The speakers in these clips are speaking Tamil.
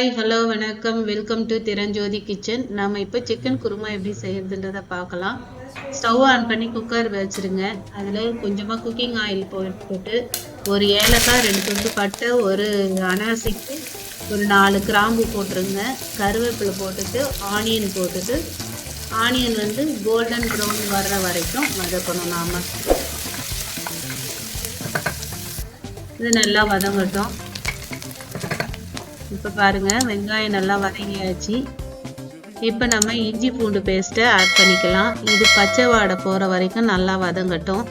ஹாய் ஹலோ வணக்கம். வெல்கம் டு திரஞ்சோதி கிச்சன் நாம் இப்போ சிக்கன் குருமா எப்படி செய்யறதுன்றத பார்க்கலாம். ஸ்டவ் ஆன் பண்ணி குக்கர் வச்சிருங்க. அதில் கொஞ்சமாக குக்கிங் ஆயில் போட்டு ஒரு ஏலக்காய் ரெண்டு துண்டு பட்டை ஒரு அனாசிக்கு ஒரு நாலு கிராம்பு போட்டுருங்க. கருவேப்பிலை போட்டுட்டு ஆனியன் போட்டுட்டு ஆனியன் வந்து கோல்டன் ப்ரௌன் வர்ற வரைக்கும் வதக்கணும் நாம். இது நல்லா வதங்கட்டும். இப்போ பாருங்க வெங்காயம் நல்லா வதங்கியாச்சு. இப்போ நம்ம இஞ்சி பூண்டு பேஸ்ட்டை ஆட் பண்ணிக்கலாம். இது பச்சை வாடை போகிற வரைக்கும் நல்லா வதங்கட்டும்.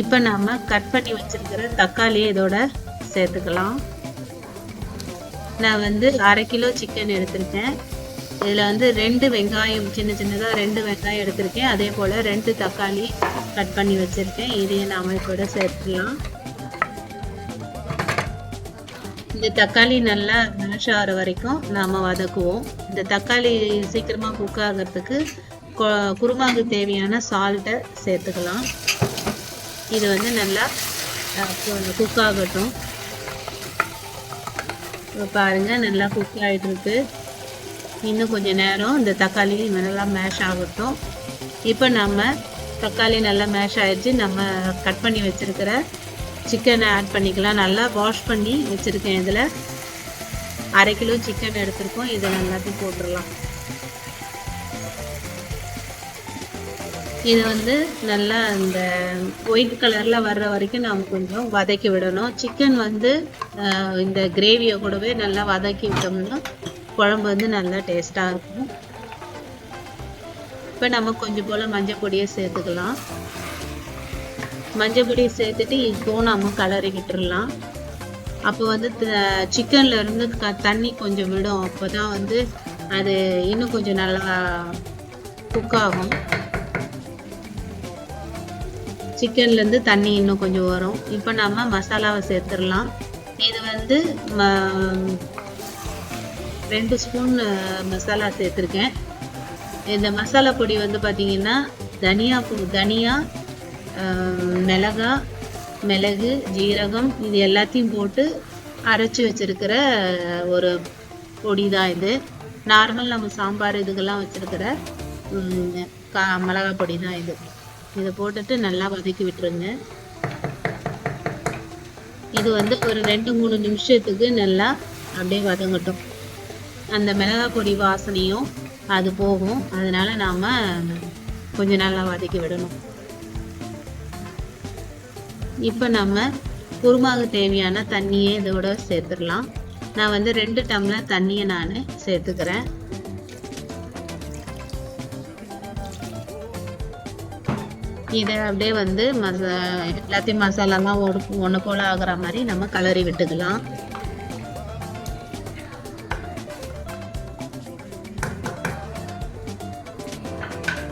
இப்போ நம்ம கட் பண்ணி வச்சுருக்கிற தக்காளியை இதோட சேர்த்துக்கலாம். நான் வந்து அரை கிலோ சிக்கன் எடுத்திருக்கேன். இதில் வந்து ரெண்டு வெங்காயம் சின்ன சின்னதாக ரெண்டு வெங்காயம் எடுத்திருக்கேன். அதே போல் ரெண்டு தக்காளி கட் பண்ணி வச்சுருக்கேன். இதையும் நாம் கூட சேர்த்துக்கலாம். இந்த தக்காளி நல்லா மேஷ் ஆகிற வரைக்கும் நாம் வதக்குவோம். இந்த தக்காளி சீக்கிரமாக குக் ஆகிறதுக்கு குருமாவுக்கு தேவையான சால்ட்டை சேர்த்துக்கலாம். இது வந்து நல்லா குக் ஆகட்டும். பாருங்கள் நல்லா குக் ஆகிட்டுருக்கு இன்னும் கொஞ்சம் நேரம் இந்த தக்காளி நல்லா மேஷ் ஆகட்டும். இப்போ நம்ம தக்காளி நல்லா மேஷ் ஆயிடுச்சு நம்ம கட் பண்ணி வச்சுருக்கிற சிக்கனை ஆட் பண்ணிக்கலாம். நல்லா வாஷ் பண்ணி வச்சுருக்கேன் இதில். அரை கிலோ சிக்கன் எடுத்திருக்கோம். இதை எல்லாத்தையும் போட்டுடலாம். இது வந்து நல்லா இந்த ஒயிட் கலரில் வர்ற வரைக்கும் நாம் கொஞ்சம் வதக்கி விடணும். சிக்கன் வந்து இந்த கிரேவியை கூடவே நல்லா வதக்கி விட்டோம்னா குழம்பு வந்து நல்லா டேஸ்ட்டாக இருக்கும். இப்போ நம்ம கொஞ்சம் போல் மஞ்சள் பொடியை சேர்த்துக்கலாம். மஞ்சள் பொடி சேர்த்துட்டு இப்போ நம்ம கலரி விட்டுடலாம் அப்போ வந்து சிக்கன்ல இருந்து க தண்ணி கொஞ்சம் விடும். அப்போ தான் வந்து அது இன்னும் கொஞ்சம் நல்லா குக் ஆகும். சிக்கன்லேருந்து தண்ணி இன்னும் கொஞ்சம் வரும். இப்போ நம்ம மசாலாவை சேர்த்துடலாம். இது வந்து ரெண்டு ஸ்பூன் மசாலா சேர்த்துருக்கேன். இந்த மசாலா பொடி வந்து பார்த்திங்கன்னா தனியா தனியா மிளகா மிளகு ஜீரகம் இது எல்லாத்தையும் போட்டு அரைச்சி வச்சுருக்கிற ஒரு பொடி தான் இது. நார்மல் நம்ம சாம்பார் இதுக்கெல்லாம் வச்சுருக்கிற கா மிளகா பொடி தான் இது. இதை போட்டுட்டு நல்லா வதக்கி விட்டுருங்க. இது வந்து ஒரு ரெண்டு மூணு நிமிஷத்துக்கு நல்லா அப்படியே வதங்கட்டும். அந்த மிளகா பொடி வாசனையும் அது போகும். அதனால் நாம் கொஞ்சம் நல்லா வதக்கி விடணும். இப்போ நம்ம குருமாவுக்கு தேவையான தண்ணியை இதோட சேர்த்துடலாம். நான் வந்து ரெண்டு டம்ளர் தண்ணியை நான் சேர்த்துக்கிறேன். இதை அப்படியே வந்து மசா எல்லாத்தையும் மசாலாலாம் ஒரு ஒன்று போல் ஆகிற மாதிரி நம்ம கலரி விட்டுக்கலாம்.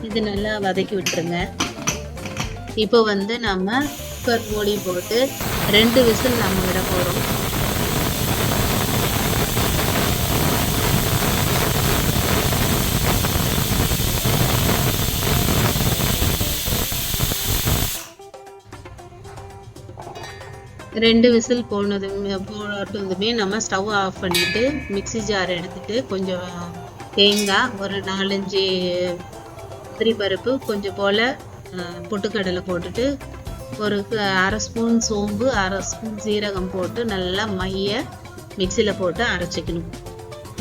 இது நல்லா வதக்கி விட்டுருங்க. இப்போ வந்து நம்ம குக்கர் மூடி போட்டு ரெண்டு விசில் நம்ம விட போகிறோம் ரெண்டு விசில் போனதுமே போட்டதுமே நம்ம ஸ்டவ் ஆஃப் பண்ணிவிட்டு மிக்சி ஜார் எடுத்துட்டு கொஞ்சம் தேங்காய் ஒரு நாலஞ்சு முந்திரி பருப்பு கொஞ்சம் போல் பொட்டுக்கடலை போட்டுட்டு ஒரு அரை ஸ்பூன் சோம்பு அரை ஸ்பூன் சீரகம் போட்டு நல்லா மைய மிக்சியில் போட்டு அரைச்சிக்கணும்.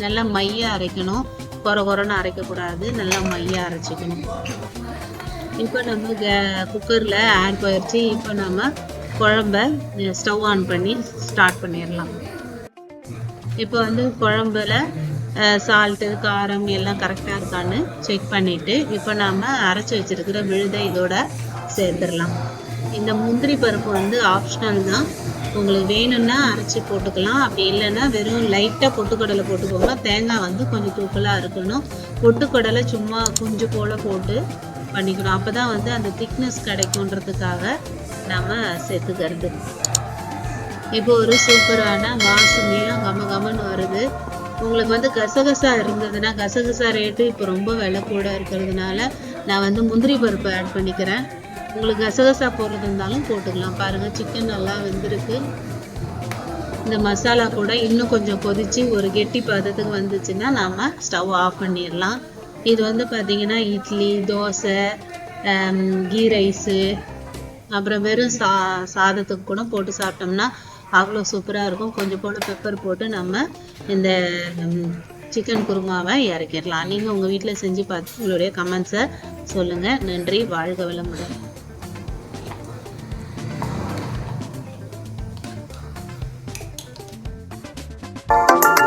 நல்லா மைய அரைக்கணும். குற குறன்னு அரைக்கக்கூடாது. நல்லா மைய அரைச்சிக்கணும். இப்போ நம்ம கே குக்கரில் ஆட் போயிடுச்சு இப்போ நம்ம குழம்ப ஸ்டவ் ஆன் பண்ணி ஸ்டார்ட் பண்ணிடலாம். இப்போ வந்து குழம்புல சால்ட்டு காரம் எல்லாம் கரெக்டாக இருக்கான்னு செக் பண்ணிவிட்டு இப்போ நாம் அரைச்சி வச்சுருக்கிற விழுதை இதோட சேர்த்துடலாம். இந்த முந்திரி பருப்பு வந்து ஆப்ஷனல் தான். உங்களுக்கு வேணும்னா அரைச்சி போட்டுக்கலாம். அப்படி இல்லைன்னா வெறும் லைட்டாக பொட்டுக்கடலை போட்டுக்கோங்க. தேங்காய் வந்து கொஞ்சம் தூக்கலாக இருக்கணும். பொட்டுக்கடலை சும்மா குஞ்சு போல் போட்டு பண்ணிக்கணும். அப்போ தான் வந்து அந்த திக்னஸ் கிடைக்குன்றதுக்காக நம்ம சேர்த்துக்கிறது. இப்போ ஒரு சூப்பரான வாசனையாக கம கமன்னு வருது. உங்களுக்கு வந்து கசகசா இருந்ததுன்னா கசகசா ரேட்டு இப்போ ரொம்ப விலை கூட இருக்கிறதுனால நான் வந்து முந்திரி பருப்பு ஆட் பண்ணிக்கிறேன். உங்களுக்கு கசகசா போடுறது இருந்தாலும் போட்டுக்கலாம் பாருங்கள் சிக்கன் நல்லா வெந்திருக்கு. இந்த மசாலா கூட இன்னும் கொஞ்சம் கொதித்து ஒரு கெட்டி பதத்துக்கு வந்துச்சுன்னா நாம் ஸ்டவ் ஆஃப் பண்ணிடலாம். இது வந்து பார்த்தீங்கன்னா இட்லி தோசை கீ ரைஸு அப்புறம் வெறும் சா சாதத்துக்கு கூட போட்டு சாப்பிட்டோம்னா அவ்வளோ சூப்பராக இருக்கும். கொஞ்சம் போல் பெப்பர் போட்டு நம்ம இந்த சிக்கன் குருமாவை இறக்கிடலாம். நீங்கள் உங்கள் வீட்டில் செஞ்சு பார்த்து உங்களுடைய கமெண்ட்ஸை சொல்லுங்கள் நன்றி. வாழ்க வளமுடன். you